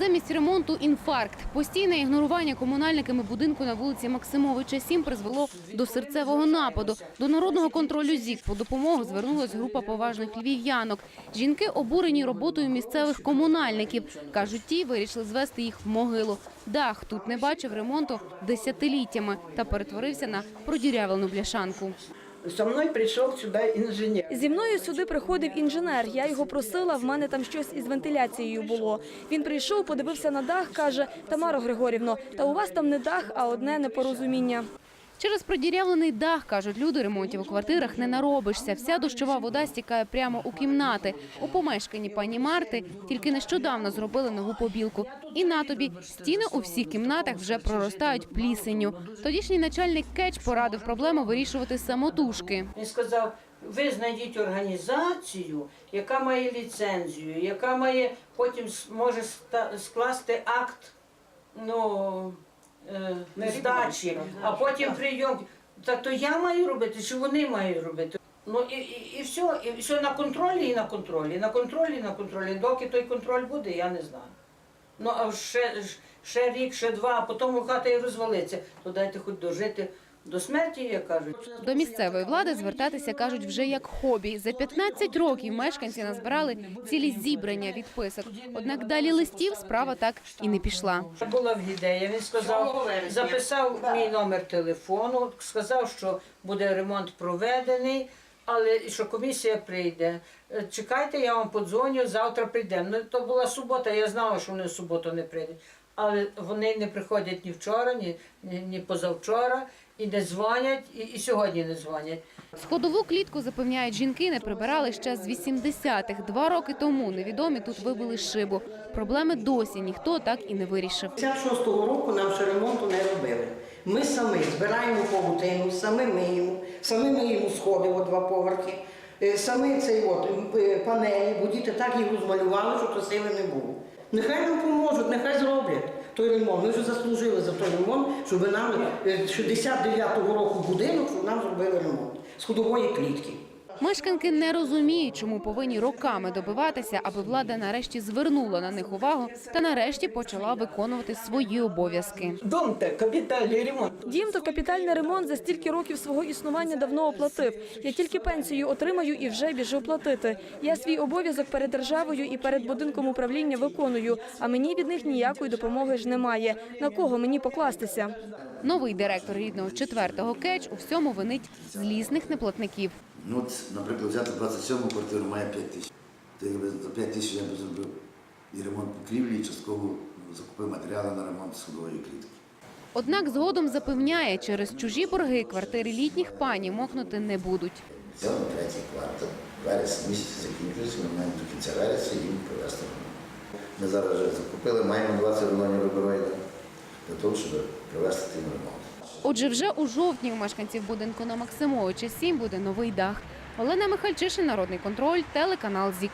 Замість ремонту інфаркт. Постійне ігнорування комунальниками будинку на вулиці Максимовича 7 призвело до серцевого нападу. До народного контролю ЗІК по допомогу звернулась група поважних львів'янок. Жінки обурені роботою місцевих комунальників. Кажуть, ті вирішили звести їх в могилу. Дах тут не бачив ремонту десятиліттями та перетворився на продірявлену бляшанку. Со мною прийшов сюди інженер. Зі мною сюди приходив інженер. Я його просила, в мене там щось із вентиляцією було. Він прийшов, подивився на дах, каже: Тамаро Григорівно, та у вас там не дах, а одне непорозуміння. Через продірявлений дах, кажуть люди, ремонтів у квартирах не наробишся. Вся дощова вода стікає прямо у кімнати. У помешканні пані Марти тільки нещодавно зробили нову побілку. І на тобі стіни у всіх кімнатах вже проростають плісенню. Тодішній начальник Кетч порадив проблему вирішувати самотужки. Він сказав, ви знайдіть організацію, яка має ліцензію, яка має потім може скласти акт ну, е, здачі, а потім прийом. Та то я маю робити, чи вони мають робити? Ну і, і, і все, і все на контролі і на контролі, на контролі, і на контролі. Доки той контроль буде, я не знаю. Ну а ще, ще рік, ще два, а потім хата і розвалиться. То дайте хоч дожити до смерті, як кажуть. До місцевої влади звертатися кажуть вже як хобі. За 15 років мешканці назбирали цілі зібрання відписок. Однак далі листів справа так і не пішла. Була в ідея. Він сказав, записав мій номер телефону, сказав, що буде ремонт проведений, але що комісія прийде. Е, Чекайте, я вам подзвоню, завтра прийдемо. Ну то була субота, я знала, що вони в суботу не прийдуть. Але вони не приходять ні вчора, ні, ні, ні позавчора, і не дзвонять, і, і сьогодні не дзвонять. Сходову клітку, запевняють жінки, не прибирали ще з 80-х. Два роки тому невідомі тут вибили шибу. Проблеми досі ніхто так і не вирішив. 56-го року нам ще ремонту не робили. Ми самі збираємо павутину, самі миємо, самі миємо сходи о два поверхи, е, самі цей от е, панелі, бо діти так їх розмалювали, що то сили не було. Нехай нам поможуть, нехай зроблять той ремонт. Ми вже заслужили за той ремонт, щоб нам е, 69-го року будинок, щоб нам зробили ремонт з ходової клітки. Мешканки не розуміють, чому повинні роками добиватися, аби влада нарешті звернула на них увагу та нарешті почала виконувати свої обов'язки. Дом-то капітальний ремонт. Дім то капітальний ремонт за стільки років свого існування давно оплатив. Я тільки пенсію отримаю і вже біжу платити. Я свій обов'язок перед державою і перед будинком управління виконую, а мені від них ніякої допомоги ж немає. На кого мені покластися? Новий директор рідного четвертого кетч у всьому винить злісних неплатників. Ну, от, наприклад, взяти 27-му квартиру має 5 тисяч. То якби за 5 тисяч я б зробив і ремонт покрівлі, і частково закупив матеріали на ремонт сходової клітки. Однак згодом запевняє, через чужі борги квартири літніх пані мокнути не будуть. Взяв на третій квартал, вересень місяць закінчується, ми маємо до кінця вересня їм провести ремонт. Ми зараз вже закупили, маємо 20 рулонів рубероїда для того, щоб провести тим ремонт. Отже, вже у жовтні у мешканців будинку на Максимовича 7 буде новий дах. Олена Михальчишин, Народний контроль, телеканал ЗІК.